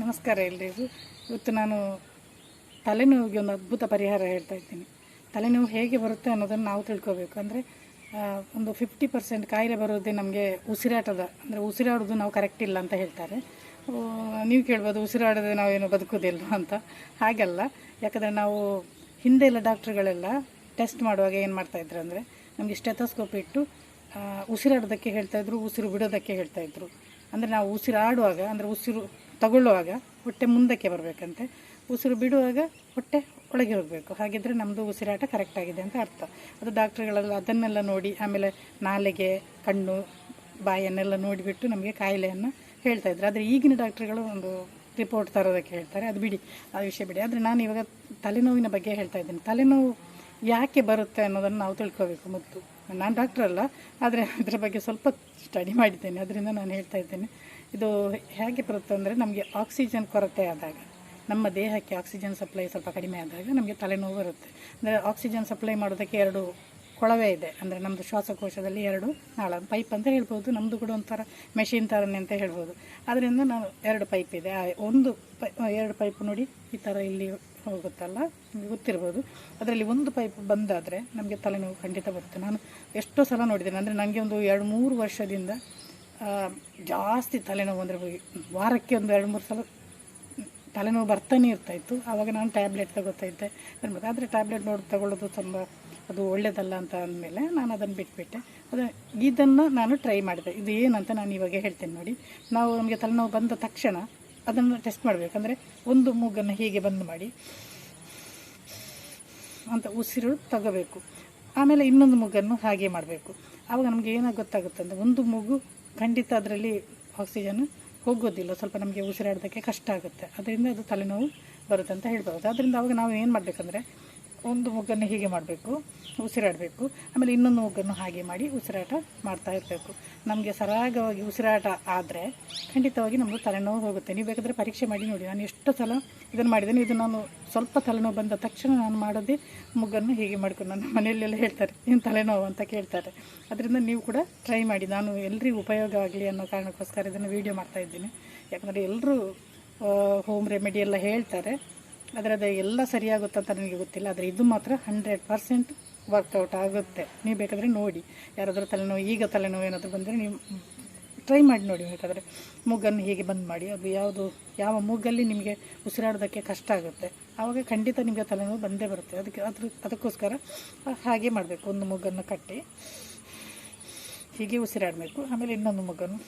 ನಮಸ್ಕಾರ ಎಲ್ರಿಗೂ ಇವತ್ತು ನಾನು ತಲೆನೋವಿಗೆ ಒಂದು ಅದ್ಭುತ ಪರಿಹಾರ ಹೇಳ್ತಾ ಇದ್ದೀನಿ. ತಲೆನೋವು ಹೇಗೆ ಬರುತ್ತೆ ಅನ್ನೋದನ್ನು ನಾವು ತಿಳ್ಕೋಬೇಕು. ಅಂದರೆ ಒಂದು ಫಿಫ್ಟಿ ಪರ್ಸೆಂಟ್ ಕಾಯಿಲೆ ಬರೋದೇ ನಮಗೆ ಉಸಿರಾಟದ, ಅಂದರೆ ಉಸಿರಾಡೋದು ನಾವು ಕರೆಕ್ಟ್ ಇಲ್ಲ ಅಂತ ಹೇಳ್ತಾರೆ. ನೀವು ಕೇಳ್ಬೋದು, ಉಸಿರಾಡದೆ ನಾವೇನು ಬದುಕೋದಿಲ್ಲ ಅಂತ. ಹಾಗಲ್ಲ. ಯಾಕಂದರೆ ನಾವು ಹಿಂದೆ ಎಲ್ಲ ಡಾಕ್ಟ್ರುಗಳೆಲ್ಲ ಟೆಸ್ಟ್ ಮಾಡುವಾಗ ಏನು ಮಾಡ್ತಾಯಿದ್ರು ಅಂದರೆ, ನಮಗೆ ಸ್ಟೆಥೋಸ್ಕೋಪ್ ಇಟ್ಟು ಉಸಿರಾಡೋದಕ್ಕೆ ಹೇಳ್ತಾಯಿದ್ರು ಉಸಿರು ಬಿಡೋದಕ್ಕೆ ಹೇಳ್ತಾಯಿದ್ರು ಅಂದರೆ ನಾವು ಉಸಿರಾಡುವಾಗ, ಅಂದರೆ ಉಸಿರು ತಗೊಳ್ಳುವಾಗ ಹೊಟ್ಟೆ ಮುಂದಕ್ಕೆ ಬರಬೇಕಂತೆ. ಉಸಿರು ಬಿಡುವಾಗ ಹೊಟ್ಟೆ ಒಳಗೆ ಹೋಗಬೇಕು. ಹಾಗಿದ್ರೆ ನಮ್ಮದು ಉಸಿರಾಟ ಕರೆಕ್ಟ್ ಆಗಿದೆ ಅಂತ ಅರ್ಥ. ಅದು ಡಾಕ್ಟ್ರುಗಳೆಲ್ಲ ಅದನ್ನೆಲ್ಲ ನೋಡಿ, ಆಮೇಲೆ ನಾಲಿಗೆ, ಕಣ್ಣು ಬಾಯನ್ನೆಲ್ಲ ನೋಡಿಬಿಟ್ಟು ನಮಗೆ ಕಾಯಿಲೆಯನ್ನು ಹೇಳ್ತಾ ಇದ್ರು. ಆದರೆ ಈಗಿನ ಡಾಕ್ಟ್ರುಗಳು ಒಂದು ರಿಪೋರ್ಟ್ ತರೋದಕ್ಕೆ ಹೇಳ್ತಾರೆ. ಅದು ಬಿಡಿ, ಆ ವಿಷಯ ಬಿಡಿ. ಆದರೆ ನಾನು ಇವಾಗ ತಲೆನೋವಿನ ಬಗ್ಗೆ ಹೇಳ್ತಾ ಇದ್ದೀನಿ. ತಲೆನೋವು ಯಾಕೆ ಬರುತ್ತೆ ಅನ್ನೋದನ್ನು ನಾವು ತಿಳ್ಕೋಬೇಕು ಮತ್ತು ನಾನು ಡಾಕ್ಟ್ರಲ್ಲ, ಆದರೆ ಅದರ ಬಗ್ಗೆ ಸ್ವಲ್ಪ ಸ್ಟಡಿ ಮಾಡಿದ್ದೇನೆ. ಅದರಿಂದ ನಾನು ಹೇಳ್ತಾ ಇದ್ದೇನೆ. ಇದು ಹೇಗೆ ಬರುತ್ತೆ ಅಂದರೆ ನಮಗೆ ಆಕ್ಸಿಜನ್ ಕೊರತೆ ಆದಾಗ, ನಮ್ಮ ದೇಹಕ್ಕೆ ಆಕ್ಸಿಜನ್ ಸಪ್ಲೈ ಸ್ವಲ್ಪ ಕಡಿಮೆ ಆದಾಗ ನಮಗೆ ತಲೆನೋವು ಬರುತ್ತೆ ಅಂದರೆ ಆಕ್ಸಿಜನ್ ಸಪ್ಲೈ ಮಾಡೋದಕ್ಕೆ ಎರಡು ಕೊಳವೆ ಇದೆ. ಅಂದರೆ ನಮ್ಮದು ಶ್ವಾಸಕೋಶದಲ್ಲಿ ಎರಡು, ನಾಳ ಪೈಪ್ ಅಂತ ಹೇಳ್ಬೋದು. ನಮ್ಮದು ಕೂಡ ಒಂಥರ ಮೆಷಿನ್ ಥರನೇ ಅಂತ ಹೇಳ್ಬೋದು. ಅದರಿಂದ ನಾವು ಎರಡು ಪೈಪ್ ಇದೆ. ಒಂದು ಪೈ ಎರಡು ಪೈಪ್ ನೋಡಿ ಈ ಥರ ಇಲ್ಲಿ ಹೋಗುತ್ತಲ್ಲ? ನಿಮಗೆ ಗೊತ್ತಿರ್ಬೋದು. ಅದರಲ್ಲಿ ಒಂದು ಪೈಪ್ ಬಂದಾದರೆ ನಮಗೆ ತಲೆನೋವು ಖಂಡಿತ ಬರುತ್ತೆ. ನಾನು ಎಷ್ಟೋ ಸಲ ನೋಡಿದ್ದೇನೆ. ಅಂದರೆ ನನಗೆ ಒಂದು ಎರಡು ಮೂರು ವರ್ಷದಿಂದ ಜಾಸ್ತಿ ತಲೆನೋವು ಅಂದರೆ ವಾರಕ್ಕೆ ಒಂದು ಎರಡು ಮೂರು ಸಲ ತಲೆನೋವು ಬರ್ತಾನೆ ಇರ್ತಾಯಿತ್ತು. ಆವಾಗ ನಾನು ಟ್ಯಾಬ್ಲೆಟ್ ತಗೋತಾ ಇದ್ದೆ ಅನ್ಬೋದು ಆದರೆ ಟ್ಯಾಬ್ಲೆಟ್ ನೋಡಿ ತಗೊಳ್ಳೋದು ತುಂಬ ಅದು ಒಳ್ಳೆಯದಲ್ಲ ಅಂತ ಅಂದಮೇಲೆ ನಾನು ಅದನ್ನು ಬಿಟ್ಬಿಟ್ಟೆ. ಅದು ಇದನ್ನು ನಾನು ಟ್ರೈ ಮಾಡಿದೆ. ಇದು ಏನಂತ ನಾನು ಇವಾಗ ಹೇಳ್ತೇನೆ ನೋಡಿ. ನಾವು ನಮಗೆ ತಲೆನೋವು ಬಂದ ತಕ್ಷಣ ಅದನ್ನು ಟೆಸ್ಟ್ ಮಾಡಬೇಕಂದ್ರೆ ಒಂದು ಮೂಗನ್ನು ಹೀಗೆ ಬಂದ್ ಮಾಡಿ ಅಂತ ಉಸಿರು ತಗೋಬೇಕು. ಆಮೇಲೆ ಇನ್ನೊಂದು ಮೂಗನ್ನು ಹಾಗೆ ಮಾಡಬೇಕು. ಆವಾಗ ನಮಗೆ ಏನಾಗ ಗೊತ್ತಾಗುತ್ತೆ ಅಂದರೆ ಒಂದು ಮೂಗು ಖಂಡಿತ ಅದರಲ್ಲಿ ಆಕ್ಸಿಜನ್ ಹೋಗೋದಿಲ್ಲ. ಸ್ವಲ್ಪ ನಮಗೆ ಉಸಿರಾಡೋದಕ್ಕೆ ಕಷ್ಟ ಆಗುತ್ತೆ. ಅದರಿಂದ ಅದು ತಲೆನೋವು ಬರುತ್ತೆ ಅಂತ ಹೇಳ್ಬೋದು. ಅದರಿಂದ ಅವಾಗ ನಾವು ಏನು ಮಾಡಬೇಕಂದ್ರೆ ಒಂದು ಮೊಗ್ಗನ್ನು ಹೀಗೆ ಮಾಡಬೇಕು, ಉಸಿರಾಡಬೇಕು. ಆಮೇಲೆ ಇನ್ನೊಂದು ಮೊಗ್ಗನ್ನು ಹಾಗೆ ಮಾಡಿ ಉಸಿರಾಟ ಮಾಡ್ತಾ ಇರಬೇಕು. ನಮಗೆ ಸರಾಗವಾಗಿ ಉಸಿರಾಟ ಆದರೆ ಖಂಡಿತವಾಗಿ ನಮ್ಮದು ತಲೆನೋವು ಹೋಗುತ್ತೆ. ನೀವು ಬೇಕಾದರೆ ಪರೀಕ್ಷೆ ಮಾಡಿ ನೋಡಿ. ನಾನು ಎಷ್ಟು ಸಲ ಇದನ್ನು ಮಾಡಿದ್ದೇನೆ. ಇದು ನಾನು ಸ್ವಲ್ಪ ತಲೆನೋವು ಬಂದ ತಕ್ಷಣ ನಾನು ಮಾಡೋದೇ ಮುಗ್ಗನ್ನು ಹೀಗೆ ಮಾಡ್ಕೊಂಡು ನನ್ನ ಮನೆಯಲ್ಲೆಲ್ಲ ಹೇಳ್ತಾರೆ ಏನು ತಲೆನೋವು ಅಂತ ಕೇಳ್ತಾರೆ. ಅದರಿಂದ ನೀವು ಕೂಡ ಟ್ರೈ ಮಾಡಿ. ನಾನು ಎಲ್ರಿಗೂ ಉಪಯೋಗ ಆಗಲಿ ಅನ್ನೋ ಕಾರಣಕ್ಕೋಸ್ಕರ ಇದನ್ನು ವೀಡಿಯೋ ಮಾಡ್ತಾ ಇದ್ದೀನಿ. ಯಾಕಂದರೆ ಎಲ್ಲರೂ ಹೋಮ್ ರೆಮಿಡಿ ಎಲ್ಲ ಹೇಳ್ತಾರೆ. ಆದರೆ ಅದು ಎಲ್ಲ ಸರಿಯಾಗುತ್ತೆ ಅಂತ ನನಗೆ ಗೊತ್ತಿಲ್ಲ, ಆದರೆ ಇದು ಮಾತ್ರ ಹಂಡ್ರೆಡ್ ಪರ್ಸೆಂಟ್ ವರ್ಕೌಟ್ ಆಗುತ್ತೆ. ನೀವು ಬೇಕಾದರೆ ನೋಡಿ. ಯಾರಾದರೂ ತಲೆನೋವು, ಈಗ ತಲೆನೋವು ಏನಾದರೂ ಬಂದರೆ ನೀವು ಟ್ರೈ ಮಾಡಿ ನೋಡಿ ಬೇಕಾದರೆ. ಮೂಗನ್ನು ಹೀಗೆ ಬಂದ್ ಮಾಡಿ, ಅದು ಯಾವುದು, ಯಾವ ಮೂಗಲ್ಲಿ ನಿಮಗೆ ಉಸಿರಾಡೋದಕ್ಕೆ ಕಷ್ಟ ಆಗುತ್ತೆ ಆವಾಗ ಖಂಡಿತ ನಿಮಗೆ ತಲೆನೋವು ಬಂದೇ ಬರುತ್ತೆ. ಅದಕ್ಕೆ ಅದ್ರ, ಅದಕ್ಕೋಸ್ಕರ ಹಾಗೆ ಮಾಡಬೇಕು. ಒಂದು ಮೂಗನ್ನು ಕಟ್ಟಿ ಹೀಗೆ ಉಸಿರಾಡಬೇಕು. ಆಮೇಲೆ ಇನ್ನೊಂದು ಮೂಗನ್ನು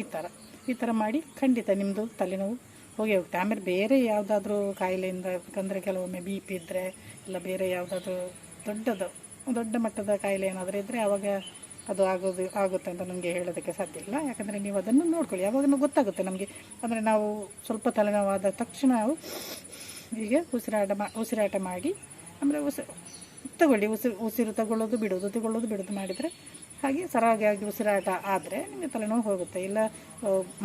ಈ ಥರ ಈ ಥರ ಮಾಡಿ ಖಂಡಿತ ನಿಮ್ಮದು ತಲೆನೋವು ಹೋಗಿ ಹೋಗುತ್ತೆ. ಆಮೇಲೆ ಬೇರೆ ಯಾವುದಾದ್ರೂ ಕಾಯಿಲೆಯಿಂದ, ಯಾಕಂದರೆ ಕೆಲವೊಮ್ಮೆ ಬಿ ಪಿ ಇದ್ದರೆ ಇಲ್ಲ ಬೇರೆ ಯಾವುದಾದ್ರೂ ದೊಡ್ಡದು, ದೊಡ್ಡ ಮಟ್ಟದ ಕಾಯಿಲೆ ಏನಾದರೂ ಇದ್ದರೆ ಆವಾಗ ಅದು ಆಗೋದು, ಆಗುತ್ತೆ ಅಂತ ನನಗೆ ಹೇಳೋದಕ್ಕೆ ಸಾಧ್ಯ ಇಲ್ಲ. ಯಾಕಂದರೆ ನೀವು ಅದನ್ನು ನೋಡ್ಕೊಳ್ಳಿ. ಯಾವಾಗ ಗೊತ್ತಾಗುತ್ತೆ ನಮಗೆ. ಅಂದರೆ ನಾವು ಸ್ವಲ್ಪ ತಲೆನೋವಾದ ತಕ್ಷಣ ನಾವು ಹೀಗೆ ಉಸಿರಾಟ ಮಾ, ಉಸಿರಾಟ ಮಾಡಿ, ಅಂದರೆ ಉಸಿ, ತಗೊಳ್ಳಿ. ಉಸಿರು ಉಸಿರು ತಗೊಳ್ಳೋದು, ಬಿಡೋದು ತಗೊಳ್ಳೋದು, ಬಿಡೋದು ಮಾಡಿದರೆ ಹಾಗೆ ಸರಾಗವಾಗಿ ಉಸಿರಾಟ ಆದರೆ ನಿಮಗೆ ತಲೆನೋವು ಹೋಗುತ್ತೆ. ಇಲ್ಲ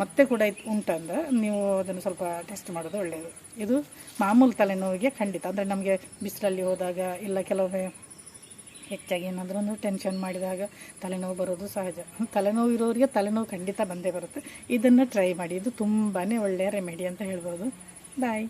ಮತ್ತೆ ಕೂಡ ಉಂಟಂದ್ರೆ ನೀವು ಅದನ್ನು ಸ್ವಲ್ಪ ಟೆಸ್ಟ್ ಮಾಡೋದು ಒಳ್ಳೆಯದು ಇದು ಮಾಮೂಲು ತಲೆನೋವಿಗೆ ಖಂಡಿತ. ಅಂದರೆ ನಮಗೆ ಬಿಸಿಲಲ್ಲಿ ಹೋದಾಗ ಇಲ್ಲ ಕೆಲವೊಮ್ಮೆ ಹೆಚ್ಚಾಗಿ ಏನಾದರೂ ಒಂದು ಟೆನ್ಷನ್ ಮಾಡಿದಾಗ ತಲೆನೋವು ಬರೋದು ಸಹಜ. ತಲೆನೋವು ಇರೋರಿಗೆ ತಲೆನೋವು ಖಂಡಿತ ಬಂದೇ ಬರುತ್ತೆ. ಇದನ್ನು ಟ್ರೈ ಮಾಡಿ. ಇದು ತುಂಬಾ ಒಳ್ಳೆಯ ರೆಮಿಡಿ ಅಂತ ಹೇಳ್ಬೋದು. ಬಾಯ್